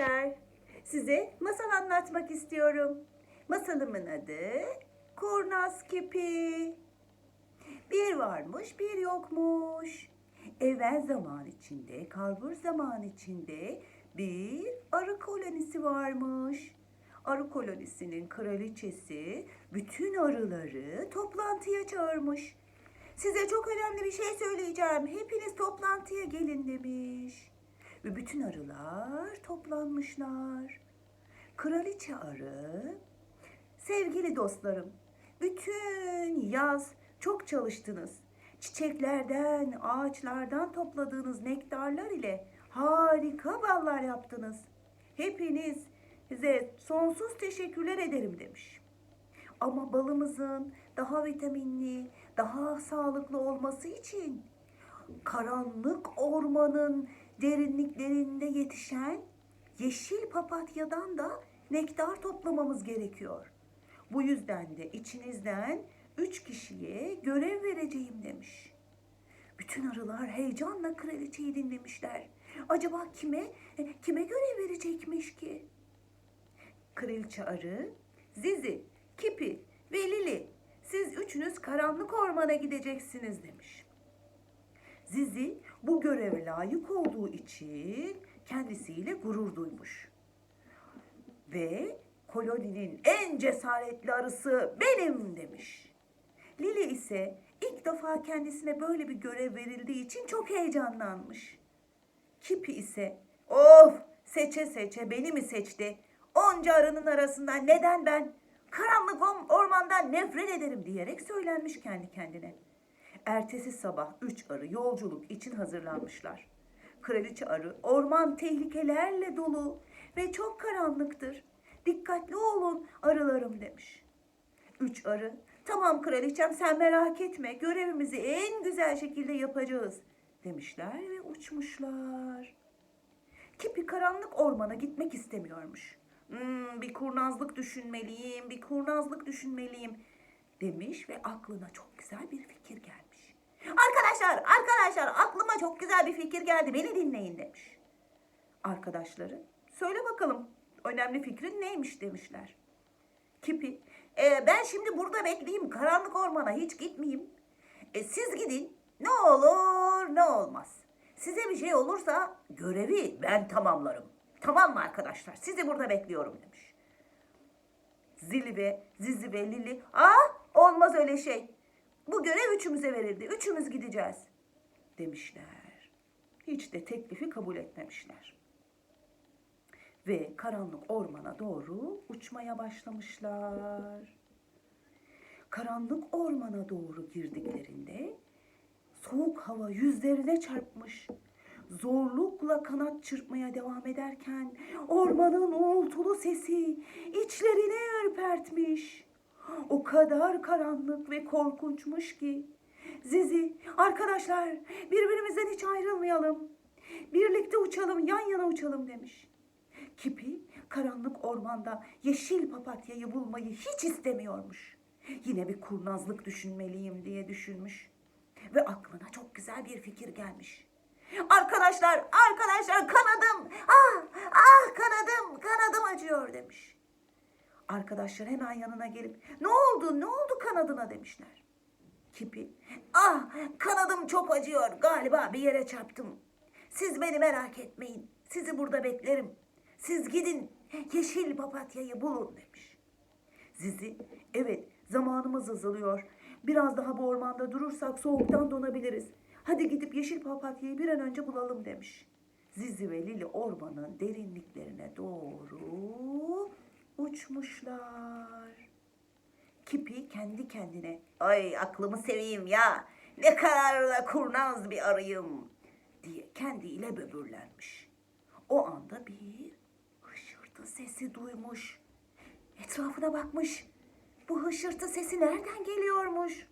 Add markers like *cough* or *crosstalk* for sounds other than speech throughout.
arkadaşlar. Size masal anlatmak istiyorum. Masalımın adı Kurnaz Kipi. Bir varmış bir yokmuş. Evvel zaman içinde, kalbur zaman içinde bir arı kolonisi varmış. Arı kolonisinin kraliçesi bütün arıları toplantıya çağırmış. Size çok önemli bir şey söyleyeceğim. Hepiniz toplantıya gelin demiş. Ve bütün arılar toplanmışlar. Kraliçe arı, sevgili dostlarım, bütün yaz çok çalıştınız. Çiçeklerden, ağaçlardan topladığınız nektarlar ile harika ballar yaptınız. Hepiniz size sonsuz teşekkürler ederim demiş. Ama balımızın daha vitaminli, daha sağlıklı olması için karanlık ormanın derinliklerinde yetişen yeşil papatyadan da nektar toplamamız gerekiyor. Bu yüzden de içinizden üç kişiye görev vereceğim demiş. Bütün arılar heyecanla kraliçeyi dinlemişler. Acaba kime, kime görev verecekmiş ki? Kraliçe arı, Zizi, Kipi ve Lili siz üçünüz karanlık ormana gideceksiniz demiş. Zizi bu göreve layık olduğu için kendisiyle gurur duymuş. Ve koloninin en cesaretli arısı benim demiş. Lili ise ilk defa kendisine böyle bir görev verildiği için çok heyecanlanmış. Kipi ise of seçe seçe beni mi seçti? Onca arının arasından neden ben karanlık ormandan nefret ederim diyerek söylenmiş kendi kendine. Ertesi sabah üç arı yolculuk için hazırlanmışlar. Kraliçe arı orman tehlikelerle dolu ve çok karanlıktır. Dikkatli olun arılarım demiş. Üç arı tamam kraliçem sen merak etme görevimizi en güzel şekilde yapacağız demişler ve uçmuşlar. Kipi karanlık ormana gitmek istemiyormuş. Hmm, bir kurnazlık düşünmeliyim, bir kurnazlık düşünmeliyim demiş ve aklına çok güzel bir fikir gelmiş. Arkadaşlar, arkadaşlar aklıma çok güzel bir fikir geldi. Beni dinleyin demiş. Arkadaşları söyle bakalım önemli fikrin neymiş demişler. Kipi, "E, ben şimdi burada bekleyeyim karanlık ormana hiç gitmeyeyim. E, siz gidin ne olur ne olmaz. Size bir şey olursa görevi ben tamamlarım. Tamam mı arkadaşlar? Sizi burada bekliyorum demiş. Zili ve Zizi ve Lili. Aa olmaz öyle şey. Bu görev üçümüze verildi. Üçümüz gideceğiz demişler. Hiç de teklifi kabul etmemişler. Ve karanlık ormana doğru uçmaya başlamışlar. Karanlık ormana doğru girdiklerinde soğuk hava yüzlerine çarpmış. Zorlukla kanat çırpmaya devam ederken ormanın uğultulu sesi içlerini ürpertmiş. O kadar karanlık ve korkunçmuş ki. Zizi, arkadaşlar birbirimizden hiç ayrılmayalım. Birlikte uçalım, yan yana uçalım demiş. Kipi karanlık ormanda yeşil papatyayı bulmayı hiç istemiyormuş. Yine bir kurnazlık düşünmeliyim diye düşünmüş. Ve aklına çok güzel bir fikir gelmiş. Arkadaşlar, arkadaşlar kanadım, ah, ah kanadım, kanadım acıyor demiş. Arkadaşlar hemen yanına gelip ne oldu, ne oldu kanadına demişler. Kipi, ah kanadım çok acıyor, galiba bir yere çarptım. Siz beni merak etmeyin, sizi burada beklerim. Siz gidin, yeşil papatyayı bulun demiş. Zizi, evet zamanımız azalıyor. Biraz daha bu ormanda durursak soğuktan donabiliriz. Hadi gidip yeşil papatyayı bir an önce bulalım demiş. Zizi ve Lili ormanın derinliklerine doğru uçmuşlar. Kipi kendi kendine ay aklımı seveyim ya ne kadar da kurnaz bir arıyım diye kendiyle böbürlenmiş. O anda bir hışırtı sesi duymuş. Etrafına bakmış. Bu hışırtı sesi nereden geliyormuş? *gasps*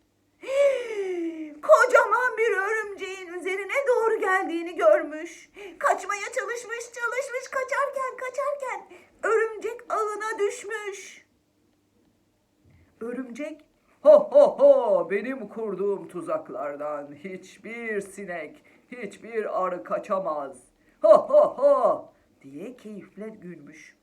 Kocaman bir örümceğin üzerine geldiğini görmüş. Kaçmaya çalışmış, çalışmış, kaçarken, kaçarken örümcek ağına düşmüş. Örümcek Ho ho ho benim kurduğum tuzaklardan hiçbir sinek, hiçbir arı kaçamaz. Ho ho ho diye keyifle gülmüş.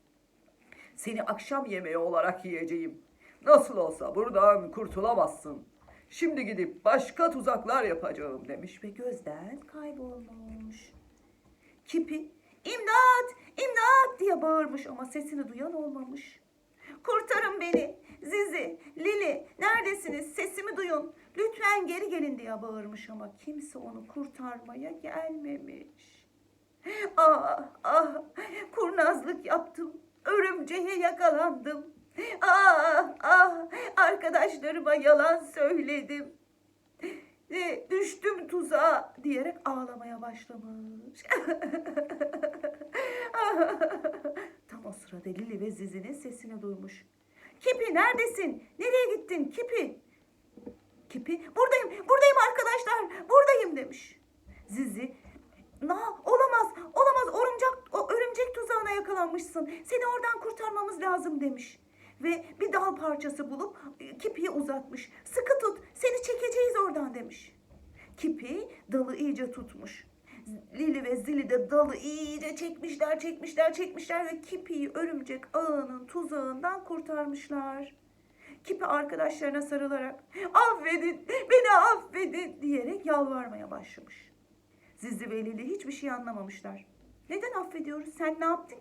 Seni akşam yemeği olarak yiyeceğim. Nasıl olsa buradan kurtulamazsın. Şimdi gidip başka tuzaklar yapacağım demiş ve gözden kaybolmuş. Kipi imdat imdat diye bağırmış ama sesini duyan olmamış. Kurtarın beni Zizi, Lili neredesiniz sesimi duyun lütfen geri gelin diye bağırmış ama kimse onu kurtarmaya gelmemiş. Ah ah kurnazlık yaptım örümceğe yakalandım. Ah ah arkadaşlarıma yalan söyledim. E, düştüm tuzağa diyerek ağlamaya başlamış. *laughs* Tam o sırada Lili ve Zizi'nin sesini duymuş. Kipi neredesin? Nereye gittin Kipi? Kipi buradayım buradayım arkadaşlar buradayım demiş. Zizi na olamaz olamaz örümcek örümcek tuzağına yakalanmışsın. Seni oradan kurtarmamız lazım demiş. Ve bir dal parçası bulup e, Kipi'ye uzatmış. Sıkı tut seni çekeceğiz oradan demiş. Kipi dalı iyice tutmuş. Lili ve Zili de dalı iyice çekmişler, çekmişler, çekmişler ve Kipi'yi örümcek ağının tuzağından kurtarmışlar. Kipi arkadaşlarına sarılarak affedin, beni affedin diyerek yalvarmaya başlamış. Zizi ve Lili hiçbir şey anlamamışlar. Neden affediyoruz? Sen ne yaptın